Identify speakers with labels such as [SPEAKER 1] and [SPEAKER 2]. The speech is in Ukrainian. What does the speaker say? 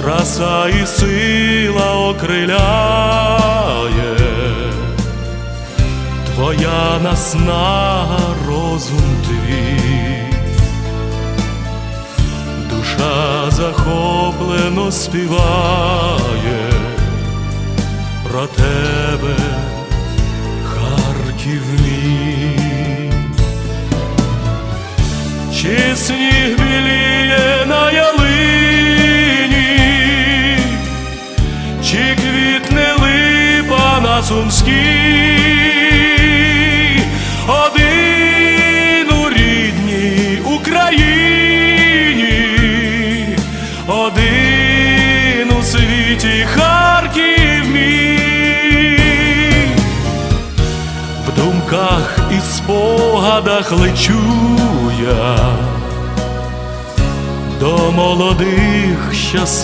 [SPEAKER 1] краса і сила окриляє, твоя наснага розум твій, душа захоплено співає. Про тебе, Харків мій. Чи сніг біліє чи квітне липа на сумській, один у рідній Україні, один у світі Харків мій в думках і спогадах лечу я до молодих щасливих.